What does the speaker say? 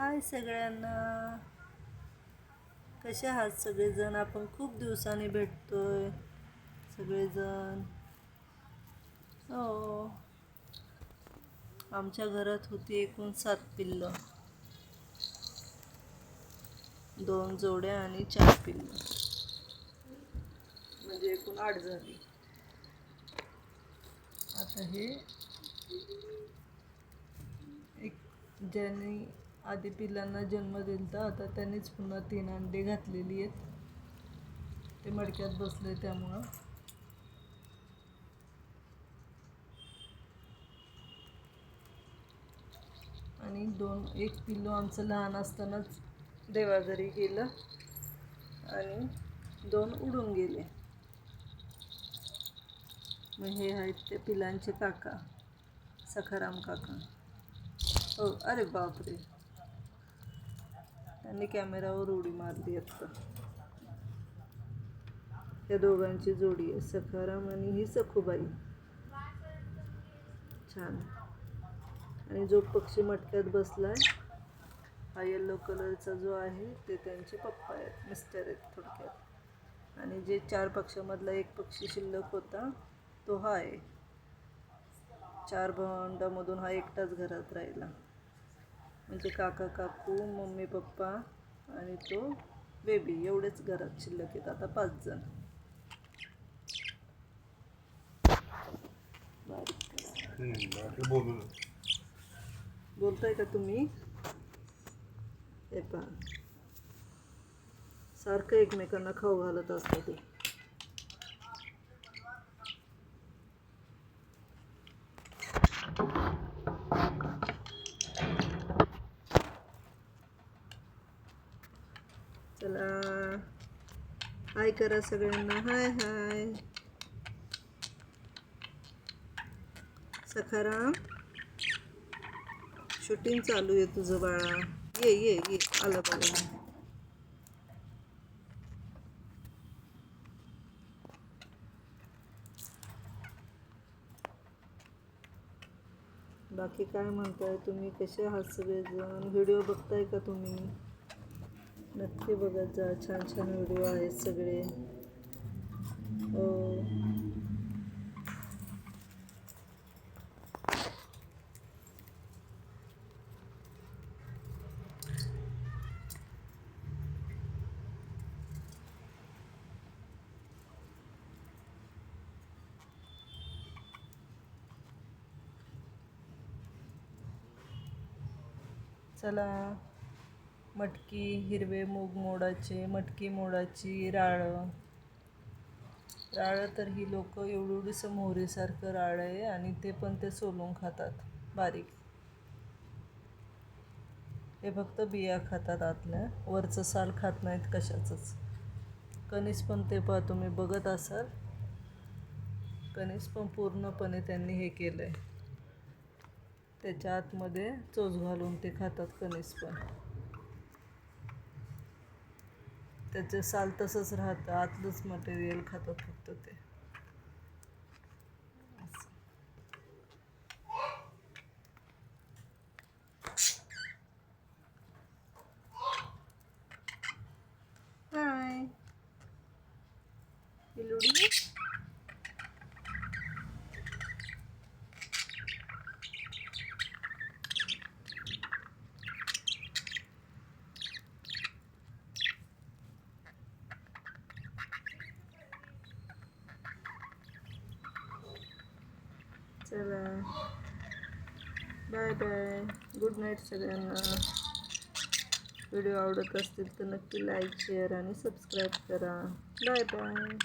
हाय सगळ्यांना. कसे आहात सगळेजण? आपण खूप दिवसांनी भेटतोय सगळेजण. हो. आमच्या घरात होती एकूण सात पिल्लं. दोन जोड्या आणि चार पिल्लं. म्हणजे एकूण आठ झाली. आता हे एक ज्यांनी आधी पिल्लांना जन्म दिलता आता त्यांनीच पुन्हा तीन अंडे घातलेली आहेत. ते मडक्यात बसले त्यामुळं. आणि दोन एक पिल्लू आमचं लहान असतानाच देवाघरी गेलं आणि दोन उडून गेले. मग हे आहेत ते पिलांचे काका सखाराम काका. हो अरे बापरे. त्यांनी कॅमेरावर उडी मारली आत्ता या दोघांची जोडी आहे. सखाराम आणि ही सखूबाई. छान. आणि जो पक्षी मटक्यात बसला आहे हा येल्लो कलरचा जो आहे ते त्यांचे पप्पा आहेत मिस्टर आहेत थोडक्यात. आणि जे चार पक्षामधला एक पक्षी शिल्लक होता तो हा आहे. चार भावंडामधून हा एकटाच घरात राहिला. म्हणजे काका काकू मम्मी पप्पा आणि तो बेबी एवढेच घरात शिल्लक आहेत. आता पाच जण. बोलताय का तुम्ही? हे पहा. सारखं एकमेकांना खाऊ घालत असतं ते. चला. हाय करा सगळ्यांना. हाय हाय. सखाराम शूटिंग चालू आहे तुझं बाळा. ये ये ये. आलं बघा. बाकी काय म्हणताय तुम्ही? कसे आहात सगळेजण? व्हिडिओ बघताय का तुम्ही? नक्की बघत जा. छान छान व्हिडिओ आहेत सगळे. हो. चला. मटकी हिरवे मूग मोडाचे मटकी मोडाची राळं. राळं तर ही लोक एवढीसं मोहरीसारखं राळं आहे आणि ते पण ते सोलून खातात बारीक. हे फक्त बिया खातात आतल्या. वरचं साल खात नाहीत कशाचंच. कणीस पण ते पहा तुम्ही बघत असाल. कणीस पण पूर्णपणे त्यांनी हे केलं आहे त्याच्या आतमध्ये चोच घालून ते खातात कणीस पण. त्याचं साल तसंच राहतं. आतलंच मटेरियल खातात फक्त ते. असं. चला. Bye bye. गुड नाईट सगळ्यांना. व्हिडिओ आवडत असतील तर नक्की लाईक शेअर आणि सबस्क्राईब करा. Bye bye